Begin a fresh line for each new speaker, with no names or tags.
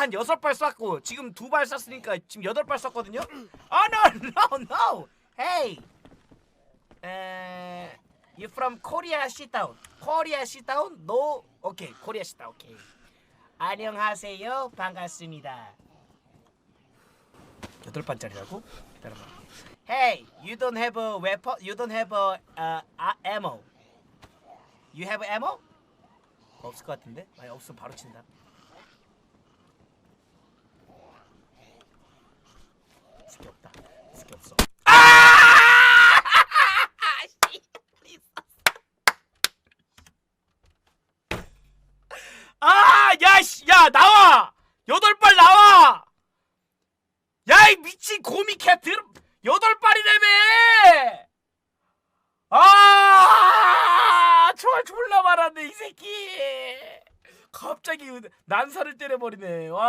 한 여섯 발 쐈고 지금 두 발 쐈으니까 지금 여덟 발 쐈거든요. 아 no no no. Hey. 에 You from Korea sit down. Korea sit down? No. 오케이. Korea sit down. 오케이. 안녕하세요. 반갑습니다. 여덟 발짜리라고? 기다려봐. Hey, you don't have a weapon. You don't have a uh, uh, ammo. You have ammo? 없을 것 같은데? 아니 없으면 바로 친다. 아, 야, 씨, 야, 나와! 여덟 발 나와! 야, 이 미친 고미 캣 들 여덟 발이라며! 아, 총알 졸라 말았네, 이 새끼! 갑자기 난사를 때려버리네. 와.